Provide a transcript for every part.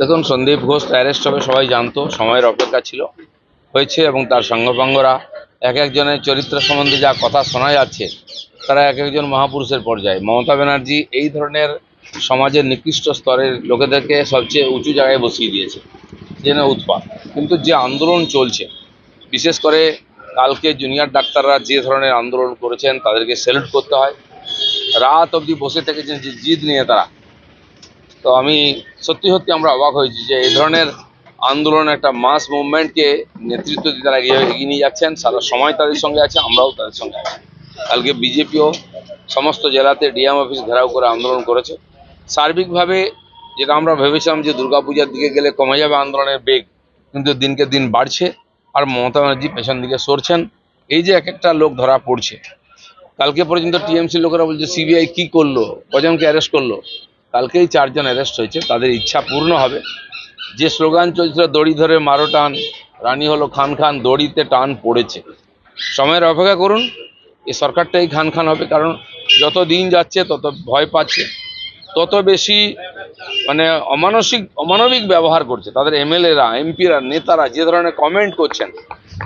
দেখুন, সন্দীপ ঘোষ অ্যারেস্ট হবে সবাই জানতো, সময়ের অপেক্ষা ছিল। হয়েছে এবং তার সঙ্গপাঙ্গরা এক একজনের চরিত্র সম্বন্ধে যা কথা শোনা যাচ্ছে, তারা এক একজন মহাপুরুষের পর্যায়ে। মমতা ব্যানার্জি এই ধরনের সমাজের নিকৃষ্ট স্তরের লোকেদেরকে সবচেয়ে উঁচু জায়গায় বসিয়ে দিয়েছে যেন উৎপাত। কিন্তু যে আন্দোলন চলছে, বিশেষ করে কালকে জুনিয়র ডাক্তাররা যে ধরনের আন্দোলন করেছেন, তাদেরকে স্যালুট করতে হয়। রাত অবধি বসে থেকেছেন যে জিদ নিয়ে তারা। তো আমি সত্যি সত্যি আমরা অবাক হয়েছি যে এই ধরনের আন্দোলন একটা মাস মুভমেন্টকে নেতৃত্ব দিয়ে তারা এগিয়ে এগিয়ে নিয়ে যাচ্ছেন। সারা সময় তাদের সঙ্গে আছে, আমরাও তাদের সঙ্গে আছি। কালকে বিজেপিও সমস্ত জেলাতে ডিএম অফিস ঘেরাও করে আন্দোলন করেছে। সার্বিকভাবে যেটা আমরা ভেবেছিলাম যে দুর্গাপূজার দিকে গেলে কমে যাবে আন্দোলনের বেগ, কিন্তু দিনকে দিন বাড়ছে আর মমতা ব্যানার্জি পেছন দিকে সরছেন। এই যে এক একটা লোক ধরা পড়ছে। কালকে পর্যন্ত টিএমসি লোকেরা বলছে সিবিআই কি করল? কজনকে অ্যারেস্ট করল? কালকেই চারজন অ্যারেস্ট হয়েছে, তাদের ইচ্ছা পূর্ণ হবে। যে স্লোগান চলছিল, দড়ি ধরে মারো টান, রানী হলো খান খান, দড়িতে টান পড়েছে। সময়ের অপেক্ষা করুন এই সরকারটাই খান খান হবে, কারণ যত দিন যাচ্ছে, তত ভয় পাচ্ছে। তত বেশি মানে অমানসিক, অমানবিক ব্যবহার করছে। তাদের এমএলএরা, এমপিরা, নেতারা, যে ধরনের কমেন্ট করছেন,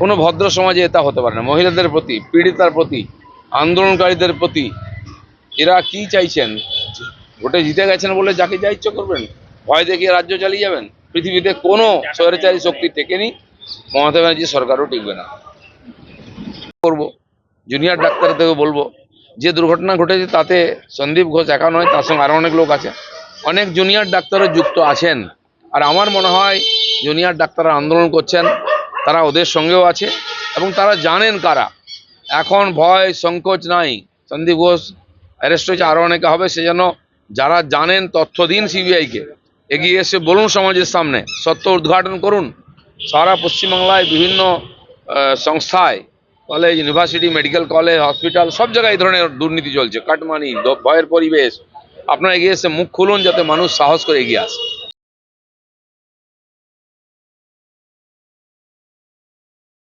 কোনো ভদ্র সমাজে এটা হতে পারে না। মহিলাদের প্রতি, পীড়িতার প্রতি, আন্দোলনকারীদের প্রতি, এরা কি চাইছেন? ভোটে জিতে গেছেন বলে যাকে যা ইচ্ছে করবেন। ভয় দেখিয়ে রাজ্য চালিয়ে যাবেন। পৃথিবীতে কোনো স্বৈরাচারী শক্তি টেকেনি। মমতা ব্যানার্জি সরকারও টিকবে না। করব। জুনিয়র ডাক্তারদেরকে বলব, যে দুর্ঘটনা ঘটেছে তাতে সন্দীপ ঘোষ একা নয়, তার সঙ্গে আরও অনেক লোক আছে। অনেক জুনিয়র ডাক্তারও যুক্ত আছেন। আর আমার মনে হয় জুনিয়র ডাক্তাররা আন্দোলন করছেন, তারা ওদের সঙ্গেও আছে এবং তারা জানেন কারা। এখন ভয়, সংকোচ নাই। সন্দীপ ঘোষ অ্যারেস্ট হয়েছে আরও অনেকে হবে সে সেজন্য যারা জানেন তথ্য দিন সিবিআইকে। এগিয়ে এসে বলুন সমাজের সামনে, সত্য উদ্ঘাটন করুন। সারা পশ্চিমবাংলায় বিভিন্ন সংস্থায় college university medical college hospital সব জায়গায় এই ধরনের দুর্নীতি চলছে। কাটমানি, ভয়ের পরিবেশ। আপনারা এগিয়ে এসে মুখ খুলুন যাতে মানুষ সাহস করে এগিয়ে আসে।